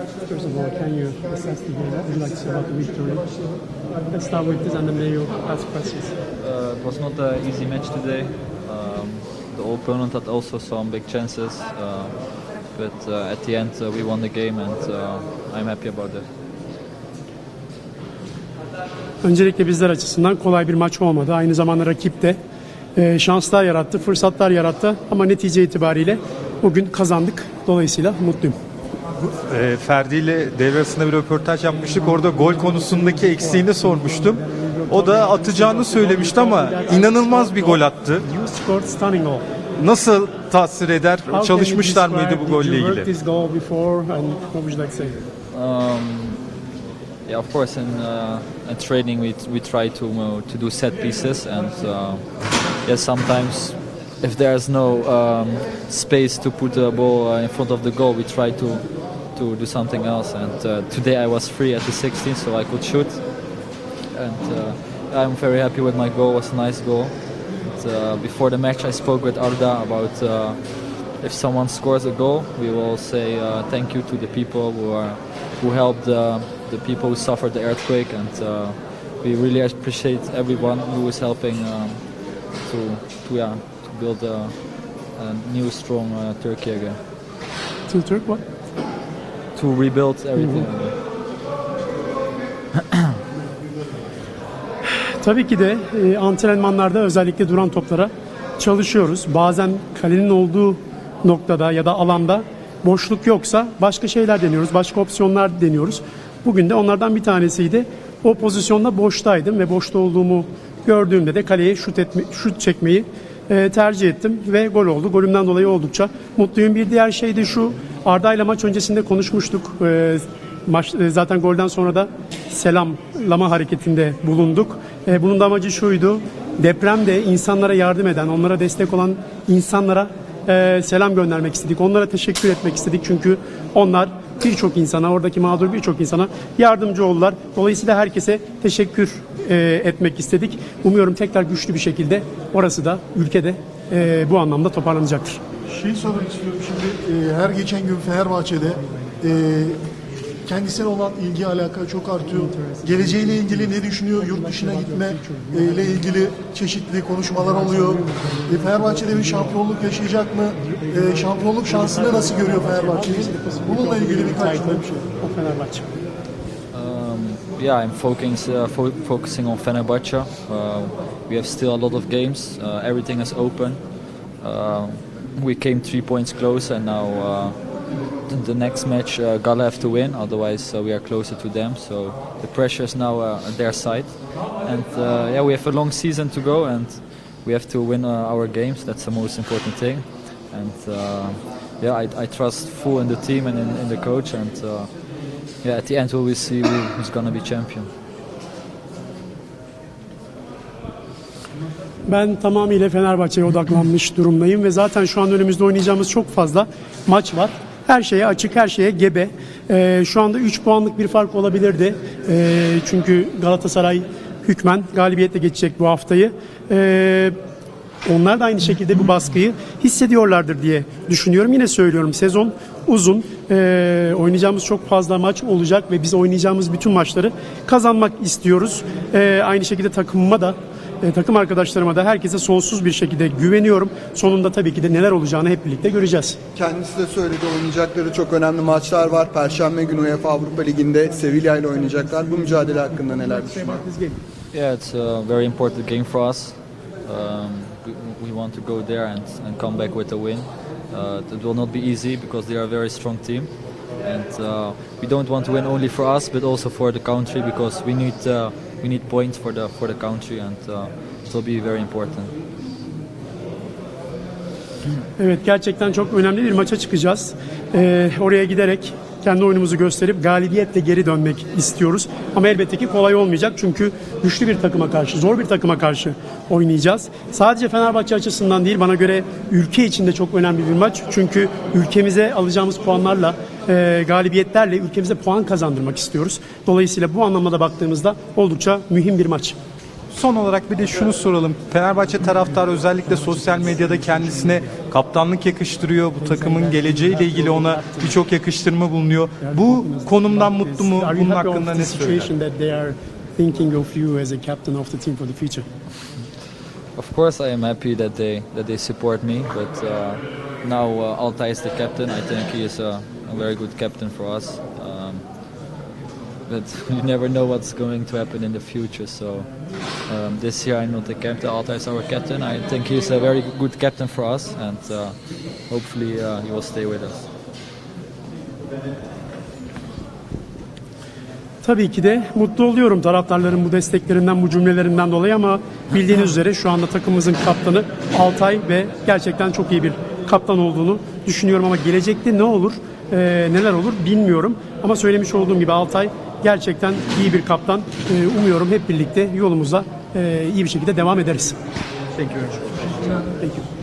First of all, can you assess the game? What would you like to say about the victory? Let's start with this and then maybe you'll ask questions. Uh, it was not an easy match today. Um, the opponent had also some big chances, uh, but uh, at the end uh, we won the game, and uh, I'm happy about that. Öncelikle bizler açısından kolay bir maç olmadı. Aynı zamanda rakip de e, şanslar yarattı, fırsatlar yarattı ama netice itibariyle bugün kazandık. Dolayısıyla mutluyum. E, Ferdi ile devre arasında bir röportaj yapmıştık. Orada gol konusundaki eksiğini sormuştum. O da atacağını söylemişti ama inanılmaz bir gol attı. Nasıl tasvir eder? Çalışmışlar mıydı bu golle ilgili? Um, yeah, of course, in, uh, in training we, we try to uh, to do set pieces, and uh, yes, sometimes if there's no um, space to put the ball uh, in front of the goal, we try to to do something else. And uh, today I was free at the 16, so I could shoot, and uh, I'm very happy with my goal. It was a nice goal. And, uh, before the match, I spoke with Arda about. Uh, if someone scores a goal, we will say uh, thank you to the people who are who helped the people who suffered the earthquake, and we really appreciate everyone who is helping um, to to yeah to build a, a new strong Turkey again, To Türk what? To rebuild everything. Tabii ki de e, antrenmanlarda özellikle duran toplara çalışıyoruz. Bazen kalenin olduğu noktada ya da alanda boşluk yoksa başka şeyler deniyoruz, başka opsiyonlar deniyoruz. Bugün de onlardan bir tanesiydi. O pozisyonda boştaydım ve boşta olduğumu gördüğümde de kaleye şut, etme, şut çekmeyi e, tercih ettim ve gol oldu. Golümden dolayı oldukça mutluyum. Bir diğer şey de şu, Arda ile maç öncesinde konuşmuştuk. E, Maç, e, zaten golden sonra da selamlama hareketinde bulunduk. E, bunun da amacı şuydu. Depremde insanlara yardım eden, onlara destek olan insanlara e, selam göndermek istedik. Onlara teşekkür etmek istedik. Çünkü onlar birçok insana, oradaki mağdur birçok insana yardımcı oldular. Dolayısıyla herkese teşekkür e, etmek istedik. Umuyorum tekrar güçlü bir şekilde orası da ülkede e, bu anlamda toparlanacaktır. Şey sormak istiyorum şimdi e, her geçen gün Fenerbahçe'de e, kendisine olan ilgi alaka çok artıyor. Geleceğiyle ilgili ne düşünüyor? Yurt dışına gitme e, ile ilgili çeşitli konuşmalar oluyor. E, Fenerbahçe'de bir şampiyonluk yaşayacak mı? E, şampiyonluk şansını nasıl görüyor Fenerbahçe'yi? Bununla ilgili birkaç cümle bir şey. O Fenerbahçe. Um, yeah, I'm focusing uh, fo- focusing on Fenerbahce. Uh, we have still a lot of games. Uh, everything is open. Uh, we came three points close, and now uh, the next match uh, gotta have to win. Otherwise, uh, we are closer to them. So the pressure is now uh, on their side, and uh, yeah, we have a long season to go, and we have to win uh, our games. That's the most important thing. And uh, yeah, I, I trust full in the team and in, in the coach, and. Uh, yeah, at the end we will see who's gonna be champion. Ben tamamıyla Fenerbahçe'ye odaklanmış durumdayım ve zaten şu an önümüzde oynayacağımız çok fazla maç var. Her şeye açık, her şeye gebe. Ee, şu anda 3 puanlık bir fark olabilirdi. Ee, çünkü Galatasaray hükmen galibiyetle geçecek bu haftayı. Ee, onlar da aynı şekilde bu baskıyı hissediyorlardır diye düşünüyorum. Yine söylüyorum sezon uzun. Ee, oynayacağımız çok fazla maç olacak ve biz oynayacağımız bütün maçları kazanmak istiyoruz. Ee, aynı şekilde takımıma da e, takım arkadaşlarıma da herkese sonsuz bir şekilde güveniyorum. Sonunda tabii ki de neler olacağını hep birlikte göreceğiz. Kendisi de söyledi oynayacakları çok önemli maçlar var. Perşembe günü UEFA Avrupa Ligi'nde Sevilla ile oynayacaklar. Bu mücadele hakkında neler düşünüyorsunuz? Yeah, it's a very important game for us. Um, we, we want to go there and, and come back with a win. Uh, it will not be easy because they are a very strong team, and uh, we don't want to win only for us but also for the country because we need uh, we need points for the for the country, and uh, it will be very important. Evet gerçekten çok önemli bir maça çıkacağız. Ee, oraya giderek kendi oyunumuzu gösterip galibiyetle geri dönmek istiyoruz. Ama elbette ki kolay olmayacak çünkü güçlü bir takıma karşı, zor bir takıma karşı oynayacağız. Sadece Fenerbahçe açısından değil bana göre ülke için de çok önemli bir maç. Çünkü ülkemize alacağımız puanlarla, e, galibiyetlerle ülkemize puan kazandırmak istiyoruz. Dolayısıyla bu anlamda da baktığımızda oldukça mühim bir maç. Son olarak bir de şunu soralım. Fenerbahçe taraftarı özellikle sosyal medyada kendisine kaptanlık yakıştırıyor. Bu takımın geleceğiyle ilgili ona birçok yakıştırma bulunuyor. Bu konumdan mutlu mu? Are you Bunun hakkında the ne söyler? situation that they are thinking of you as a captain of the team for the future? Of course, I am happy that they that they support me. But uh, now uh, Altay is the captain. I think he is a, a very good captain for us. Um, but you never know what's going to happen in the future. So um, this year I'm not the captain. Altay is our captain. I think he's a very good captain for us, and uh, hopefully uh, he will stay with us. Tabii ki de mutlu oluyorum taraftarların bu desteklerinden, bu cümlelerinden dolayı ama bildiğiniz üzere şu anda takımımızın kaptanı Altay ve gerçekten çok iyi bir kaptan olduğunu düşünüyorum ama gelecekte ne olur, e, neler olur bilmiyorum. Ama söylemiş olduğum gibi Altay gerçekten iyi bir kaptan. E, umuyorum hep birlikte yolumuza e, iyi bir şekilde devam ederiz. Peki. Thank you.